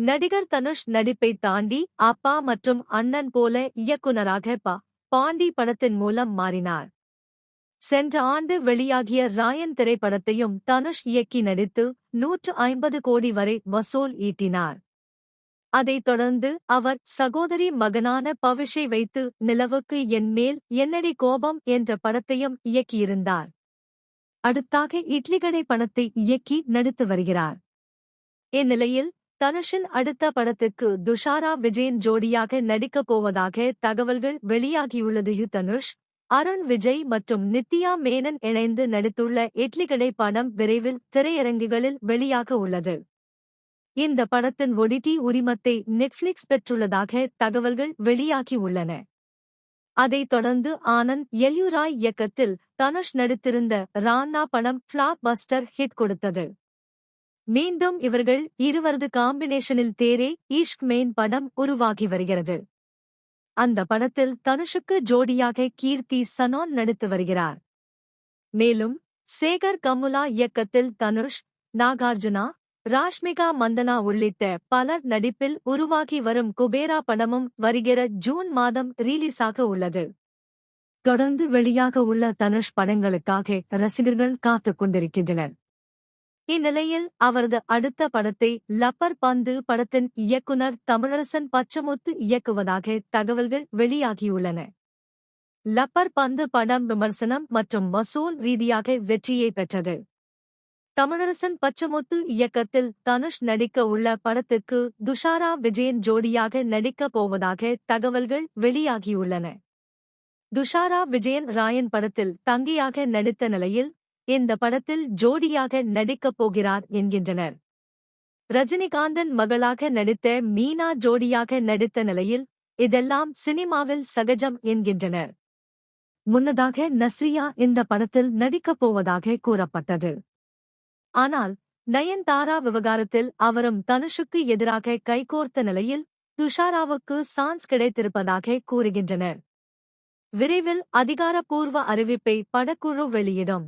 நடிகர் தனுஷ் நடிப்பை தாண்டி அப்பா மற்றும் அண்ணன் போல இயக்குனராக பா பாண்டி படத்தின் மூலம் மாறினார். சென்ற ஆண்டு வெளியாகிய ராயன் திரைப்படத்தையும் தனுஷ் இயக்கி நடித்து நூற்று ஐம்பது கோடி வரை வசூல் ஈட்டினார். அதைத் தொடர்ந்து அவர் சகோதரி மகனான பவிஷை வைத்து நிலவுக்கு என் மேல் என்னடி கோபம் என்ற படத்தையும் இயக்கியிருந்தார். அடுத்தாக இட்லிகடை படத்தை இயக்கி நடித்து வருகிறார். இந்நிலையில் தனுஷின் அடுத்த படத்துக்கு துஷாரா விஜயன் ஜோடியாக நடிக்கப் போவதாக தகவல்கள் வெளியாகியுள்ளது. தனுஷ் அருண் விஜய் மற்றும் நித்யா மேனன் இணைந்து நடித்துள்ள இட்லிகடை படம் விரைவில் திரையரங்குகளில் வெளியாக உள்ளது. இந்த படத்தின் ஒடிடி உரிமத்தை நெட்ஃபிளிக்ஸ் பெற்றுள்ளதாக தகவல்கள் வெளியாகியுள்ளன அதைத் தொடர்ந்து ஆனந்த் எல்யூராய் இயக்கத்தில் தனுஷ் நடித்திருந்த ரான்னா படம் பிளாக் பஸ்டர் ஹிட் கொடுத்தது. மீண்டும் இவர்கள் இருவரது காம்பினேஷனில் தேரே ஈஷ்க் மெயின் படம் உருவாகி வருகிறது. அந்த படத்தில் தனுஷுக்கு ஜோடியாக கீர்த்தி சனோன் நடித்து வருகிறார். மேலும் சேகர் கமுலா இயக்கத்தில் தனுஷ் நாகார்ஜுனா ராஷ்மிகா மந்தனா உள்ளிட்ட பலர் நடிப்பில் உருவாகி வரும் குபேரா படமும் வருகிற ஜூன் மாதம் ரிலீஸாக உள்ளது. தொடர்ந்து வெளியாக உள்ள தனுஷ் படங்களுக்காக ரசிகர்கள் காத்துக் கொண்டிருக்கின்றனர். இந்நிலையில் அவரது அடுத்த படத்தை லப்பர் பந்து படத்தின் இயக்குனர் தமிழரசன் பச்சமுத்து இயக்குவதாக தகவல்கள் வெளியாகியுள்ளன. லப்பர் பந்து படம் விமர்சனம் மற்றும் வசூல் ரீதியாக வெற்றியை பெற்றது. தமிழரசன் பச்சமுத்து இயக்கத்தில் தனுஷ் நடிக்க உள்ள படத்துக்கு துஷாரா விஜயன் ஜோடியாக நடிக்கப் போவதாக தகவல்கள் வெளியாகியுள்ளன. துஷாரா விஜயன் ராயன் படத்தில் தங்கியாக நடித்த நிலையில் இந்த படத்தில் ஜோடியாக நடிக்கப் போகிறார் என்கின்றனர். ரஜினிகாந்தன் மகளாக நடித்த மீனா ஜோடியாக நடித்த நிலையில் இதெல்லாம் சினிமாவில் சகஜம் என்கின்றனர். முன்னதாக நஸ்ரியா இந்த படத்தில் நடிக்கப் போவதாக கூறப்பட்டது. ஆனால் நயன்தாரா விவகாரத்தில் அவரும் தனுஷுக்கு எதிராக கைகோர்த்த நிலையில் துஷாராவுக்கு சான்ஸ் கிடைத்திருப்பதாக கூறுகின்றனர். விரைவில் அதிகாரப்பூர்வ அறிவிப்பை படக்குழு வெளியிடும்.